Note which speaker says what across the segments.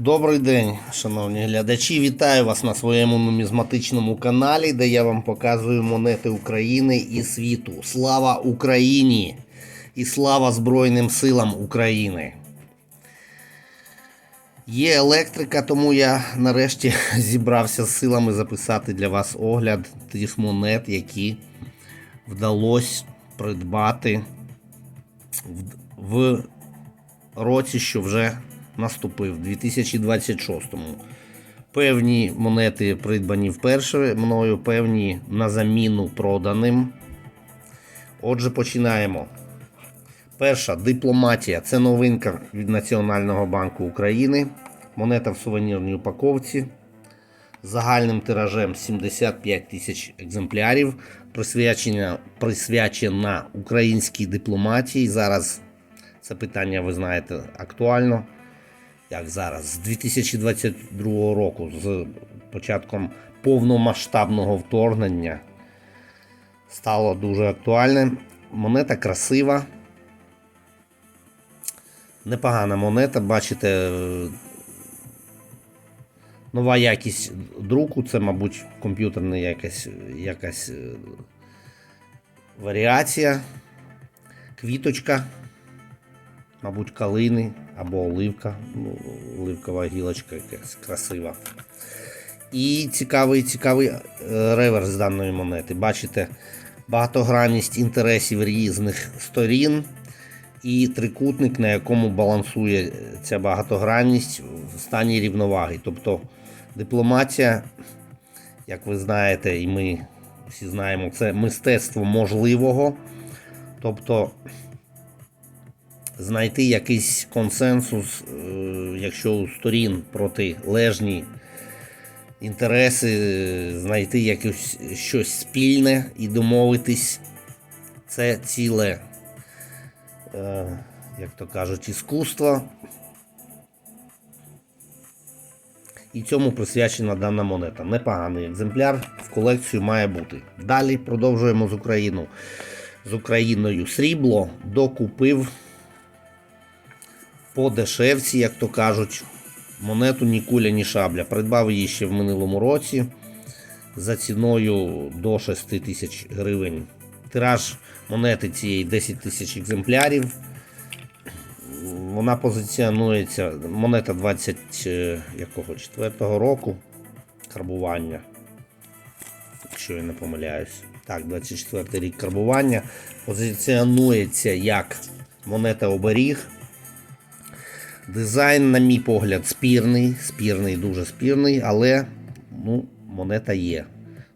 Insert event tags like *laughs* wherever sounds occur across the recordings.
Speaker 1: Добрий день, шановні глядачі. Вітаю вас на своєму нумізматичному каналі, де я вам показую монети України і світу. Слава Україні! І слава Збройним силам України! Є електрика, тому я нарешті *laughs* зібрався з силами записати для вас огляд тих монет, які вдалося придбати в, році, що вже наступив, 2026-му. Певні монети придбані вперше мною, певні на заміну проданим. Отже, починаємо. Перша дипломатія. Це новинка від Національного банку України. Монета в сувенірній упаковці. Загальним тиражем 75 тисяч екземплярів. Присвячена, присвячена українській дипломатії. Зараз це питання, ви знаєте, актуально. Як зараз, з 2022 року, з початком повномасштабного вторгнення, стало дуже актуальним. Монета красива. Непогана монета, бачите, нова якість друку, це, мабуть, комп'ютерна якась, якась е, варіація, квіточка, мабуть, калини або оливка, ну, оливкова гілочка якась красива. І цікавий, цікавий е, реверс даної монети. Бачите, багатогранність інтересів різних сторін і трикутник, на якому балансує ця багатогранність в стані рівноваги. Тобто дипломатія, як ви знаєте, і ми всі знаємо, це мистецтво можливого. Тобто знайти якийсь консенсус, е, якщо у сторін протилежні інтереси, е, знайти якось щось спільне і домовитись. Це ціле, е, як то кажуть, іскусство. І цьому присвячена дана монета. Непоганий екземпляр в колекцію має бути. Далі продовжуємо з Україною. З Україною срібло докупив по дешевці, як то кажуть, монету ні куля, ні шабля. Придбав її ще в минулому році за ціною до 6 тисяч гривень. Тираж монети цієї 10 тисяч екземплярів. Вона позиціонується, монета 24 року карбування. Якщо я не помиляюсь. Так, 24 рік карбування. Позиціонується як монета оберіг. Дизайн, на мій погляд, спірний, спірний, дуже спірний, але ну, монета є.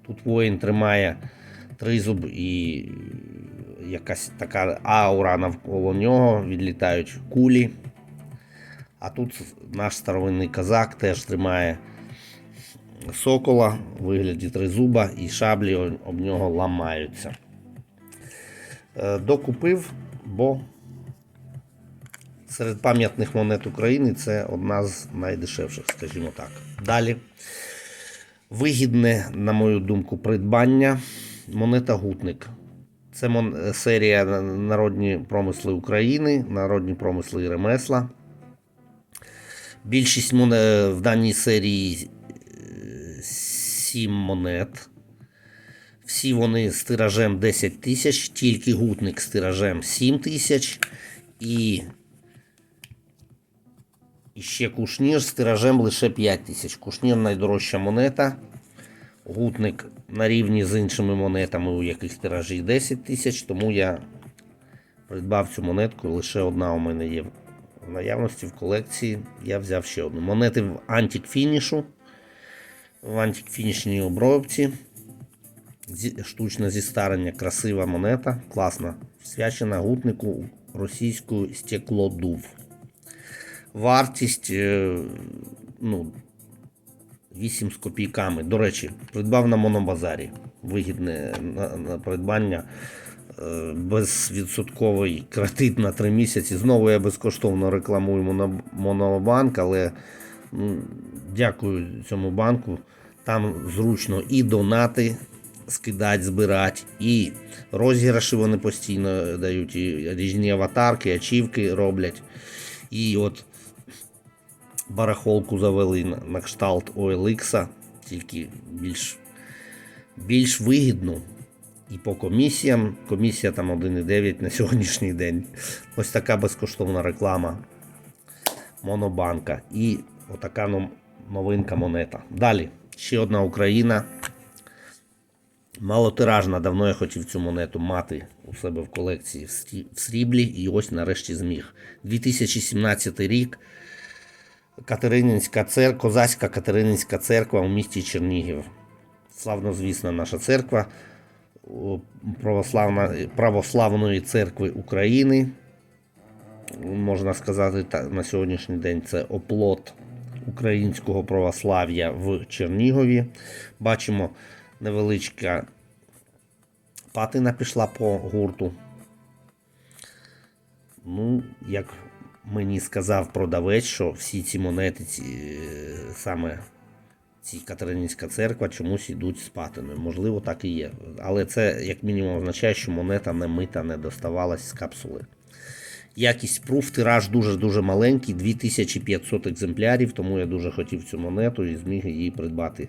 Speaker 1: Тут воїн тримає тризуб і якась така аура навколо нього, відлітають кулі. А тут наш старовинний козак теж тримає сокола у вигляді тризуба і шаблі об нього ламаються. Е, Докупив, бо серед пам'ятних монет України це одна з найдешевших, скажімо так. Далі. Вигідне, на мою думку, придбання. Монета Гутник. Це мон- серія Народні промисли України, народні промисли і ремесла. Більшість монет в даній серії 7 монет. Всі вони з тиражем 10 тисяч, тільки гутник з тиражем 7 тисяч. І ще кушнір з тиражем лише 5 тисяч. Кушнір найдорожча монета. Гутник на рівні з іншими монетами, у яких тиражі 10 тисяч, тому я придбав цю монетку. Лише одна у мене є в наявності в колекції. Я взяв ще одну. Монети в антик-фінішу. В антик-фінішній обробці. Штучне зістарення, красива монета, класна. Свячена гутнику російською стеклодув. Вартість е, ну, 8 з копійками. До речі, придбав на монобазарі. Вигідне на, на придбання. Е, Безвідсотковий кредит на 3 місяці. Знову я безкоштовно рекламую монобанк, але дякую цьому банку. Там зручно і донати скидати, збирати, і розіграші вони постійно дають, і різні аватарки, ачівки роблять. І от барахолку завели на, на кшталт OLX, тільки більш, більш вигідно. І по комісіям. Комісія там 1,9 на сьогоднішній день. Ось така безкоштовна реклама Монобанка. І отака новинка монета. Далі. Ще одна Україна. Малотиражна, давно я хотів цю монету мати у себе в колекції в сріблі, і ось нарешті зміг. 2017 рік. Катерининська церква, Козацька Катерининська церква у місті Чернігів. Славнозвісна наша церква православна, православної церкви України. Можна сказати, на сьогоднішній день це оплот українського православ'я в Чернігові. Бачимо, невеличка патина пішла по гурту. Ну, як мені сказав продавець, що всі ці монети, ці, саме ці Катерининська церква, чомусь йдуть з патиною. Можливо, так і є. Але це, як мінімум, означає, що монета не мита, не доставалась з капсули. Якість пруф, тираж дуже-дуже маленький, 2500 екземплярів, тому я дуже хотів цю монету і зміг її придбати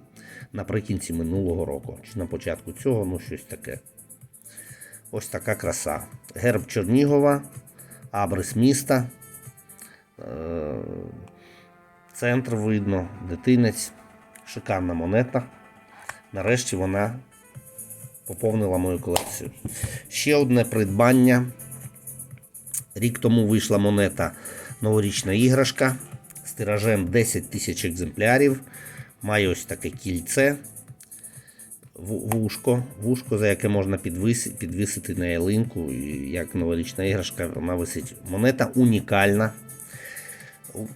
Speaker 1: наприкінці минулого року. Чи на початку цього, ну щось таке. Ось така краса. Герб Чернігова, абрис міста. Е, Центр видно, дитинець. Шикарна монета. Нарешті вона поповнила мою колекцію. Ще одне придбання. Рік тому вийшла монета новорічна іграшка з тиражем 10 тисяч екземплярів. Має ось таке кільце. Вушко, вушко, за яке можна підвисити, підвісити на ялинку, як новорічна іграшка, вона висить. Монета унікальна.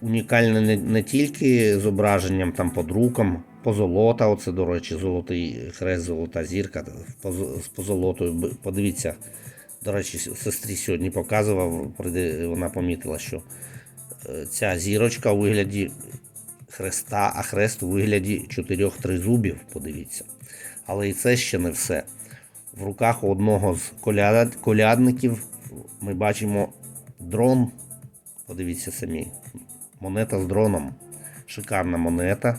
Speaker 1: Унікальна не, не тільки зображенням там подруком, позолота, оце, до речі, золотий хрест, золота зірка з позолотою. Подивіться, до речі, сестрі сьогодні показував, вона помітила, що е, ця зірочка у вигляді хреста, а хрест у вигляді чотирьох тризубів, подивіться. Але і це ще не все. В руках одного з коляд- колядників ми бачимо дрон. Подивіться самі. Монета з дроном. Шикарна монета.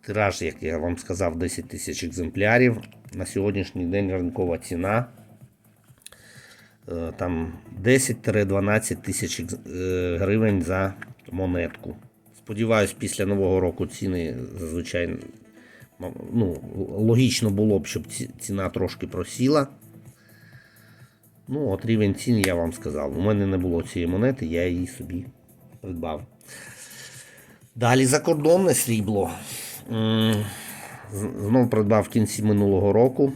Speaker 1: Тираж, як я вам сказав, 10 тисяч екземплярів. На сьогоднішній день ринкова ціна. Е, Там 10-12 тисяч е, гривень за монетку. Сподіваюсь, після Нового року ціни зазвичай ну, логічно було б, щоб ціна трошки просіла. Ну, от рівень цін я вам сказав. У мене не було цієї монети, я її собі придбав. Далі закордонне срібло. Знов придбав в кінці минулого року.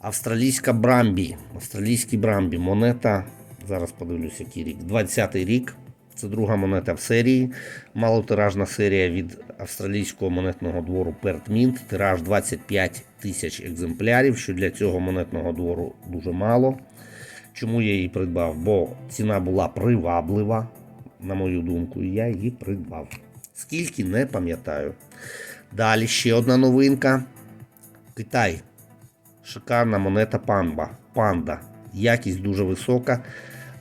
Speaker 1: Австралійська Брамбі. Австралійський Брамбі. Монета. Зараз подивлюсь, який рік. 20-й рік. Це друга монета в серії. Малотиражна серія від австралійського монетного двору Mint. Тираж 25 тисяч екземплярів, що для цього монетного двору дуже мало. Чому я її придбав? Бо ціна була приваблива, на мою думку, і я її придбав. Скільки не пам'ятаю. Далі ще одна новинка. Китай. Шикарна монета памба. панда. Якість дуже висока.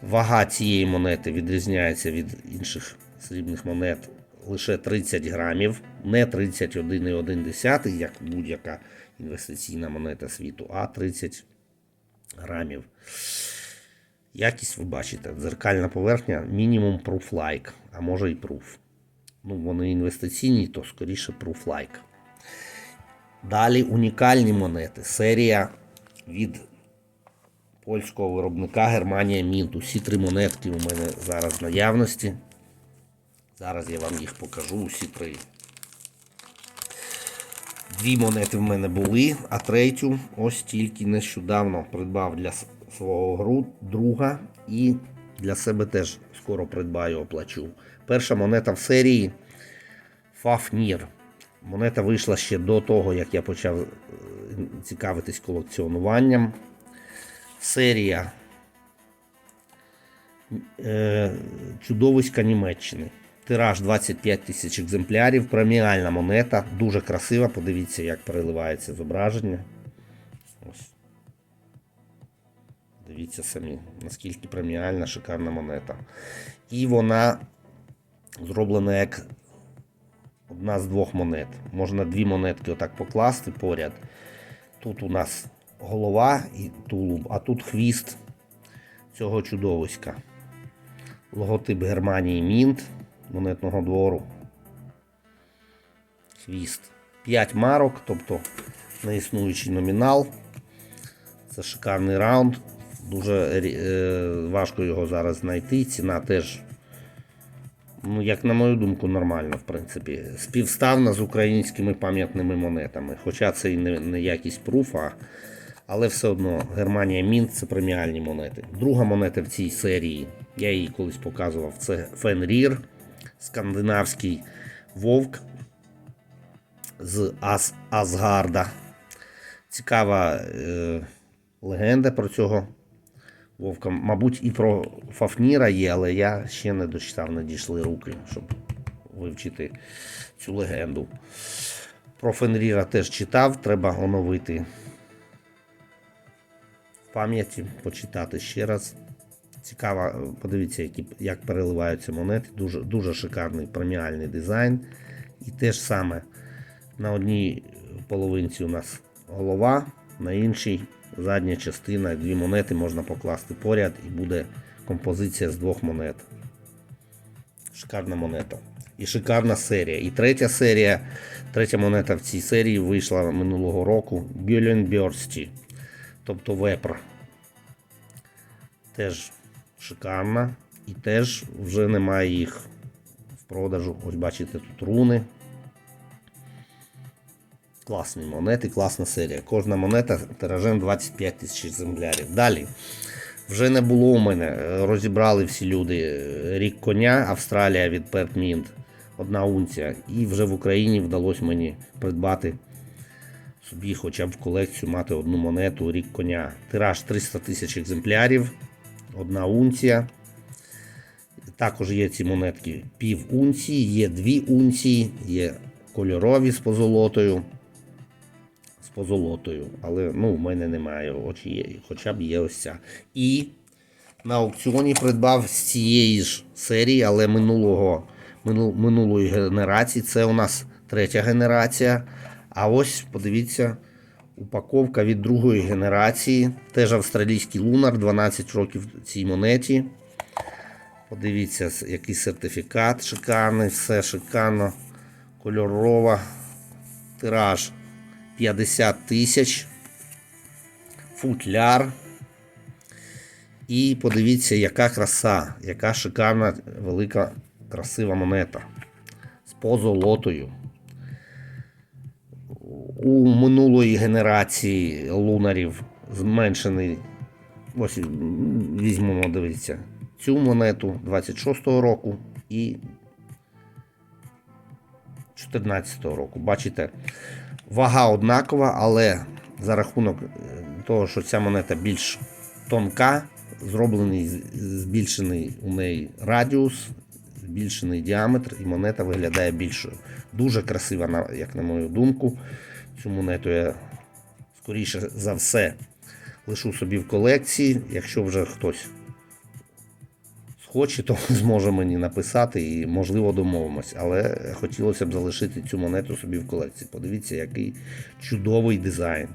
Speaker 1: Вага цієї монети відрізняється від інших срібних монет лише 30 грамів, не 31,1, як будь-яка інвестиційна монета світу, а 30 грамів. Якість ви бачите, дзеркальна поверхня, мінімум proof like, а може і proof. Ну, вони інвестиційні, то скоріше proof like. Далі унікальні монети. Серія від польського виробника Германія Мінт. Усі три монетки у мене зараз в наявності. Зараз я вам їх покажу, усі три. Дві монети в мене були, а третю ось тільки нещодавно придбав для свого друга і для себе теж скоро придбаю, оплачу. Перша монета в серії Фафнір. Монета вийшла ще до того, як я почав е, цікавитись колекціонуванням. Серія е, Чудовиська Німеччини. Тираж 25 тисяч екземплярів. Преміальна монета. Дуже красива. Подивіться, як переливається зображення. Ось. Дивіться самі, наскільки преміальна, шикарна монета. І вона зроблена як одна з двох монет. Можна дві монетки отак покласти поряд. Тут у нас голова і тулуб, а тут хвіст цього чудовиська. Логотип Германії Мінт монетного двору. Хвіст. 5 марок, тобто неіснуючий номінал. Це шикарний раунд. Дуже е, важко його зараз знайти. Ціна теж, ну, як на мою думку, нормальна, в принципі. Співставна з українськими пам'ятними монетами. Хоча це і не, не якість пруфа, але все одно Германія Мінт це преміальні монети. Друга монета в цій серії, я її колись показував, це Фенрір, скандинавський вовк з Ас Асгарда. Цікава е, легенда про цього вовка. Мабуть, і про Фафніра є, але я ще не дочитав, не дійшли руки, щоб вивчити цю легенду. Про Фенріра теж читав, треба оновити в пам'яті, почитати ще раз. Цікаво, подивіться, які, як переливаються монети. Дуже, дуже шикарний преміальний дизайн. І те ж саме на одній половинці у нас голова, на іншій задня частина. Дві монети можна покласти поряд і буде композиція з двох монет. Шикарна монета. І шикарна серія. І третя серія, третя монета в цій серії вийшла минулого року Гюленберсті, тобто вепр. Теж шикарна. І теж вже немає їх в продажу. Ось бачите, тут руни. Класні монети, класна серія. Кожна монета тиражем 25 тисяч екземплярів. Далі. Вже не було у мене. Розібрали всі люди рік коня, Австралія від Пертмінт, одна унція. І вже в Україні вдалося мені придбати собі хоча б в колекцію мати одну монету рік коня. Тираж 300 тисяч екземплярів, одна унція. Також є ці монетки пів унції, є дві унції, є кольорові з позолотою. Позолотою. Але ну, в мене немає, є, хоча б є ось ця. І на аукціоні придбав з цієї ж серії, але минулого, мину- минулої генерації. Це у нас третя генерація. А ось подивіться, упаковка від другої генерації. Теж австралійський лунар, 12 років цій монеті. Подивіться, який сертифікат шикарний, все шикарно, кольорова. Тираж 50 тисяч. Футляр. І подивіться, яка краса, яка шикарна, велика, красива монета. З позолотою. У минулої генерації лунарів зменшений. Ось візьмемо, дивіться, цю монету 26-го року і 14-го року. Бачите, вага однакова, але за рахунок е, того, що ця монета більш тонка, зроблений збільшений у неї радіус, збільшений діаметр, і монета виглядає більшою. Дуже красива, як на мою думку. Цю монету я скоріше за все лишу собі в колекції. Якщо вже хтось схоче, то зможе мені написати і, можливо, домовимось. Але хотілося б залишити цю монету собі в колекції. Подивіться, який чудовий дизайн,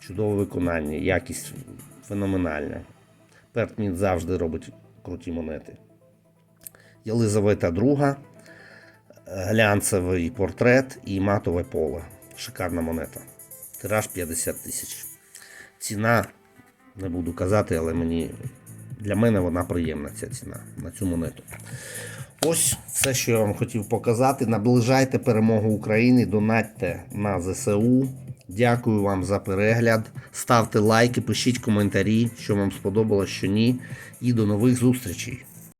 Speaker 1: чудове виконання, якість феноменальна. Пертмін завжди робить круті монети. Єлизавета II, глянцевий портрет і матове поле. Шикарна монета. Тираж 50 тисяч. Ціна, не буду казати, але мені, для мене вона приємна, ця ціна на цю монету. Ось все, що я вам хотів показати. Наближайте перемогу України, донатьте на ЗСУ. Дякую вам за перегляд. Ставте лайки, пишіть коментарі, що вам сподобалось, що ні. І до нових зустрічей.